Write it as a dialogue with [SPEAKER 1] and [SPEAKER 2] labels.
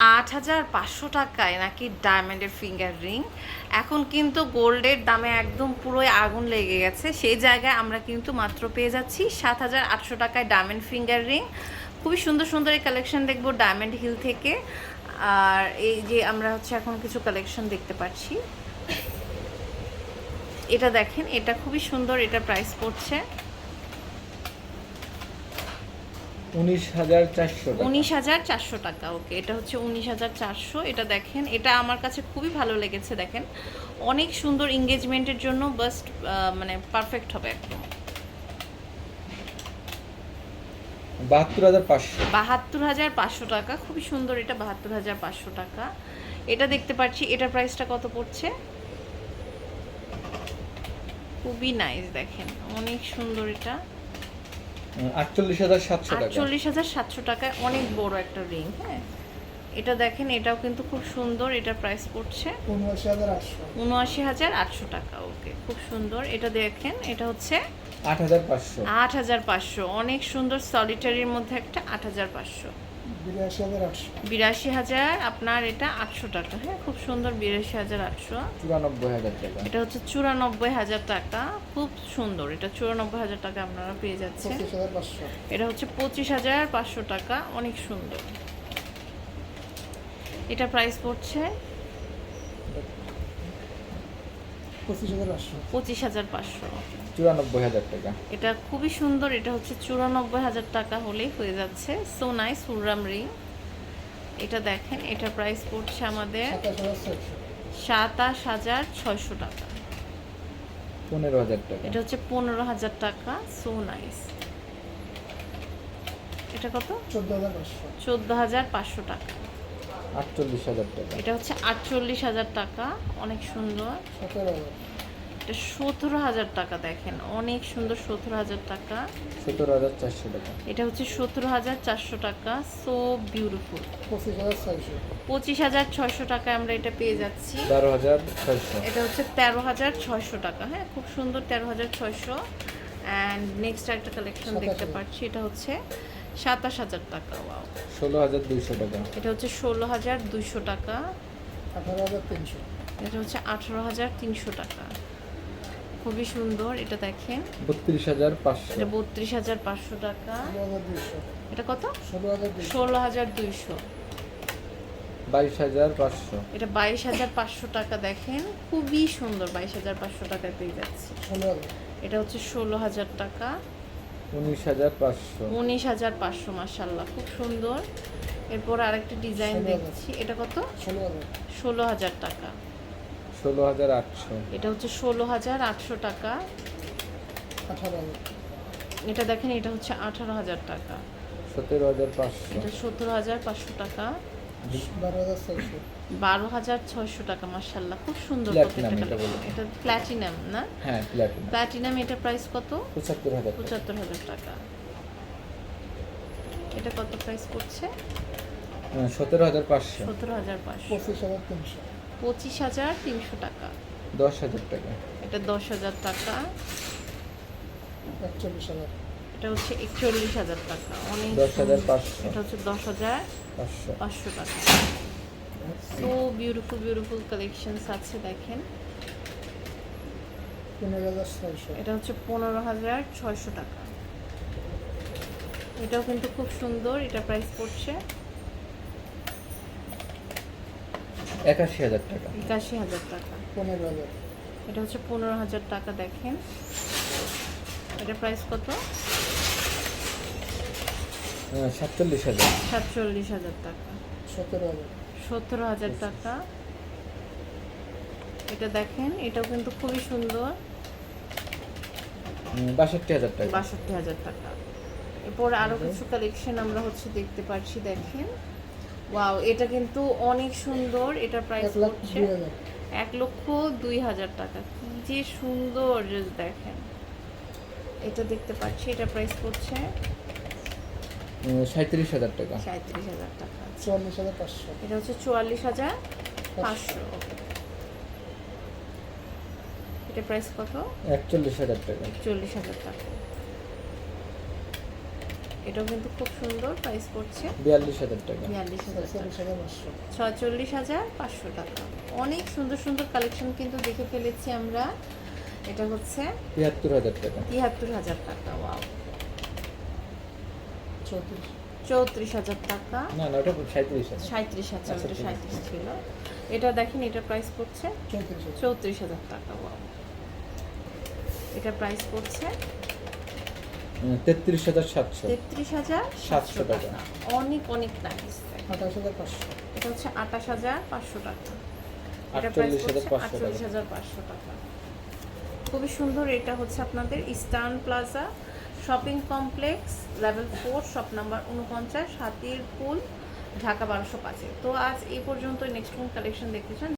[SPEAKER 1] আট হাজার পাঁচশো টাকায় নাকি ডায়মন্ডের ফিঙ্গার রিং। এখন কিন্তু গোল্ডের দামে একদম পুরোই আগুন লেগে গেছে। সেই জায়গায় আমরা কিন্তু মাত্র পেয়ে যাচ্ছি সাত হাজার আটশো টাকায় ডায়মন্ড ফিঙ্গার রিং। খুবই সুন্দর সুন্দর এই কালেকশন দেখব ডায়মন্ড হিল থেকে। আর এই যে আমরা হচ্ছে এখন কিছু কালেকশন দেখতে পাচ্ছি। এটা দেখেন, এটা খুবই সুন্দর, এটা প্রাইস পড়ছে।
[SPEAKER 2] উনিশ হাজার চারশো টাকা।
[SPEAKER 1] উনিশ হাজার চারশো টাকা ওকে এটা হচ্ছে উনিশ হাজার চারশো এটা দেখেন এটা আমার কাছে খুবই ভালো লেগেছে দেখেন। অনেক সুন্দর এঙ্গেজমেন্টের জন্য বাস্ট মানে পারফেক্ট হবে একদম।
[SPEAKER 2] বাহাত্তর হাজার পাঁচশো।
[SPEAKER 1] বাহাত্তর হাজার পাঁচশো টাকা খুবই সুন্দর এটা বাহাত্তর হাজার পাঁচশো টাকা। এটা দেখতে পাচ্ছি এটার প্রাইসটা কত পড়ছে? খুবই নাইস দেখেন অনেক সুন্দর এটা।
[SPEAKER 2] আটচল্লিশ হাজার সাতশো
[SPEAKER 1] আটচল্লিশ হাজার সাতশো টাকায় অনেক বড় একটা রিং হ্যাঁ? এটা দেখেন এটাও কিন্তু খুব সুন্দর এটা প্রাইস পড়ছে
[SPEAKER 3] উনআশি হাজার আটশো।
[SPEAKER 1] টাকা ওকে খুব সুন্দর। এটা দেখেন এটা হচ্ছে
[SPEAKER 2] আট হাজার পাঁচশো।
[SPEAKER 1] আট হাজার পাঁচশো অনেক সুন্দর সলিটারির মধ্যে একটা আট হাজার পাঁচশো।
[SPEAKER 3] বিরাশি হাজার
[SPEAKER 1] আপনার এটা আটশো টাকা। হ্যাঁ খুব সুন্দর বিরাশি হাজার আটশো।
[SPEAKER 2] চুরানব্বই হাজার টাকা।
[SPEAKER 1] এটা হচ্ছে চুরানব্বই হাজার টাকা। খুব সুন্দর। এটা চুরানব্বই হাজার টাকা আপনারা পেয়ে যাচ্ছেন। এটা হচ্ছে পঁচিশ হাজার পাঁচশো টাকা। অনেক সুন্দর। এটা প্রাইস পড়ছে
[SPEAKER 3] পঁচিশ হাজার পাঁচশো।
[SPEAKER 2] চুরানব্বই হাজার টাকা।
[SPEAKER 1] এটা খুবই সুন্দর এটা হচ্ছে চুরানব্বই হাজার টাকা হলেই হয়ে যাচ্ছে। সো নাইস সুরাম রিং এটা দেখেন এটা প্রাইস পড়ছে আমাদের
[SPEAKER 3] সাতাশ হাজার ছয়শো।
[SPEAKER 1] টাকা।
[SPEAKER 2] পনেরো হাজার টাকা।
[SPEAKER 1] এটা হচ্ছে পনেরো হাজার টাকা সো নাইস এটা কত?
[SPEAKER 3] চোদ্দ হাজার পাঁচশো
[SPEAKER 1] টাকা।
[SPEAKER 2] আটচল্লিশ হাজার টাকা।
[SPEAKER 1] এটা হচ্ছে আটচল্লিশ হাজার টাকা অনেক সুন্দর।
[SPEAKER 3] সতেরো হাজার।
[SPEAKER 1] এটা সতেরো হাজার টাকা দেখেন অনেক সুন্দর সতেরো হাজার টাকা।
[SPEAKER 2] সতেরো হাজার চারশো টাকা।
[SPEAKER 1] এটা হচ্ছে সতেরো হাজার চারশো টাকা সো বিউটিফুল
[SPEAKER 3] পঁচিশ হাজার ছয়শো।
[SPEAKER 1] পঁচিশ হাজার ছয়শো টাকায় আমরা এটা পেয়ে যাচ্ছি।
[SPEAKER 2] বারো হাজার ছয়শো।
[SPEAKER 1] এটা হচ্ছে তেরো হাজার ছয়শো টাকা হ্যাঁ খুব সুন্দর তেরো হাজার ছয়শো। অ্যান্ড নেক্সট একটা কালেকশন দেখতে পাচ্ছি এটা হচ্ছে সাতাশ হাজার টাকা ওয়াও
[SPEAKER 2] ষোলো হাজার দুইশো টাকা।
[SPEAKER 1] এটা হচ্ছে ষোলো হাজার দুইশো টাকা।
[SPEAKER 3] আঠারো হাজার তিনশো।
[SPEAKER 1] এটা হচ্ছে আঠারো হাজার তিনশো টাকা। খুবই সুন্দর এটা দেখেন।
[SPEAKER 2] বত্রিশ হাজার পাঁচশো।
[SPEAKER 1] এটা বত্রিশ হাজার পাঁচশো টাকা। এটা কত?
[SPEAKER 3] ষোলো হাজার দুইশো।
[SPEAKER 1] ষোলো হাজার দুইশো।
[SPEAKER 2] বাইশ হাজার পাঁচশো।
[SPEAKER 1] এটা বাইশ হাজার পাঁচশো টাকা দেখেন। খুবই সুন্দর বাইশ হাজার পাঁচশো টাকায় পেয়ে যাচ্ছে। এটা হচ্ছে ষোলো হাজার টাকা।
[SPEAKER 2] উনিশ হাজার পাঁচশো।
[SPEAKER 1] উনিশ হাজার পাঁচশো মাসাল্লাহ খুব সুন্দর। এরপর আরেকটা ডিজাইন দেখছি এটা কত?
[SPEAKER 3] ষোলো হাজার।
[SPEAKER 1] টাকা।
[SPEAKER 2] ষোলো হাজার আটশো।
[SPEAKER 1] এটা হচ্ছে ষোলো হাজার আটশো টাকা। এটা দেখেন এটা হচ্ছে আঠারো হাজার টাকা।
[SPEAKER 2] সতেরো হাজার পাঁচশো।
[SPEAKER 1] এটা সতেরো হাজার পাঁচশো টাকা।
[SPEAKER 3] বারো হাজার ছয়শো।
[SPEAKER 1] টাকা মাসাল্লাহ খুব সুন্দর
[SPEAKER 2] এটা
[SPEAKER 1] প্ল্যাটিনাম না?
[SPEAKER 2] হ্যাঁ
[SPEAKER 1] প্ল্যাটিনাম এটা প্রাইস কত?
[SPEAKER 2] পঁচাত্তর হাজার
[SPEAKER 1] পঁচাত্তর হাজার টাকা। এটা কত প্রাইস
[SPEAKER 2] হ্যাঁ, সতেরো হাজার পাঁচশো।
[SPEAKER 1] সতেরো হাজার পাঁচশো।
[SPEAKER 3] পঁচিশ হাজার তিনশো।
[SPEAKER 1] পঁচিশ হাজার তিনশো টাকা।
[SPEAKER 2] দশ হাজার টাকা।
[SPEAKER 1] এটা দশ হাজার টাকা।
[SPEAKER 3] একচল্লিশ হাজার।
[SPEAKER 1] এটা হচ্ছে একচল্লিশ হাজার টাকা। অনেক
[SPEAKER 2] দশ হাজার পাঁচশো।
[SPEAKER 1] এটা হচ্ছে দশ হাজার
[SPEAKER 2] পাঁচশো।
[SPEAKER 1] টাকা। সো বিউটিফুল বিউটিফুল কালেকশনস আছে দেখেন। এটা হচ্ছে পনেরো হাজার ছয়শো টাকা। এটাও কিন্তু খুব সুন্দর এটা প্রাইস পড়ছে
[SPEAKER 2] একাশি হাজার টাকা।
[SPEAKER 1] একাশি হাজার টাকা।
[SPEAKER 3] পনেরো হাজার।
[SPEAKER 1] এটা হচ্ছে পনেরো হাজার টাকা দেখেন। এটা প্রাইস কত?
[SPEAKER 2] সাতচল্লিশ হাজার।
[SPEAKER 1] সাতচল্লিশ হাজার টাকা।
[SPEAKER 3] সতেরো হাজার।
[SPEAKER 1] সতেরো হাজার টাকা। এটা দেখেন এটাও কিন্তু খুবই সুন্দর।
[SPEAKER 2] বাষট্টি হাজার টাকা।
[SPEAKER 1] বাষট্টি হাজার টাকা। এরপর আরও কিছু কালেকশন আমরা হচ্ছে দেখতে পাচ্ছি দেখেন। ওয়াও এটা কিন্তু অনেক সুন্দর। এটা প্রাইস
[SPEAKER 3] হাজার।
[SPEAKER 1] এক লক্ষ দুই হাজার টাকা। কি যে সুন্দর দেখেন। এটা দেখতে পাচ্ছি এটা প্রাইস পড়ছে
[SPEAKER 2] উম, হাজার টাকা।
[SPEAKER 1] সাঁত্রিশ হাজার টাকা
[SPEAKER 3] চুয়াল্লিশ হাজার পাঁচশো।
[SPEAKER 1] এটা হচ্ছে চুয়াল্লিশ হাজার পাঁচশো। এটা প্রাইস কত?
[SPEAKER 2] একচল্লিশ হাজার টাকা।
[SPEAKER 1] চল্লিশ হাজার টাকা। এটাও কিন্তু খুব সুন্দর প্রাইস পড়ছে।
[SPEAKER 2] বিয়াল্লিশ হাজার টাকা।
[SPEAKER 1] বিয়াল্লিশ হাজার টাকা
[SPEAKER 3] পাঁচশো।
[SPEAKER 1] ছয়চল্লিশ হাজার পাঁচশো টাকা। অনেক সুন্দর সুন্দর কালেকশন কিন্তু দেখে ফেলেছি আমরা। এটা হচ্ছে
[SPEAKER 2] তিয়াত্তর হাজার টাকা।
[SPEAKER 1] তিয়াত্তর হাজার টাকা ওয়াও
[SPEAKER 3] চৌত্রিশ
[SPEAKER 1] হাজার টাকা।
[SPEAKER 2] না না ওটা সাঁত্রিশ হাজার।
[SPEAKER 1] সাঁত্রিশ হাজার
[SPEAKER 2] আচ্ছা,
[SPEAKER 1] ওটা সাঁত্রিশ ছিল। এটা দেখেন এটার প্রাইস পড়ছে
[SPEAKER 3] চৌত্রিশ হাজার।
[SPEAKER 1] টাকা এটার প্রাইস পড়ছে
[SPEAKER 2] তেত্রিশ হাজার সাতশো।
[SPEAKER 1] তেত্রিশ হাজার
[SPEAKER 2] সাতশো টাকা।
[SPEAKER 1] টাকা। অনেক অনেক নাইস
[SPEAKER 3] আঠাশ হাজার পাঁচশো।
[SPEAKER 1] এটা হচ্ছে আঠাশ হাজার পাঁচশো টাকা। এটা প্রাইস পড়ছে আটচল্লিশ হাজার পাঁচশো টাকা। খুবই সুন্দর এটা হচ্ছে আপনাদের eastern plaza shopping complex level four shop number উনপঞ্চাশ হাতির পুল ঢাকা বারোশো পাঁচে। তো আজ এই পর্যন্ত নেক্সট কোন কালেকশন দেখতে চান?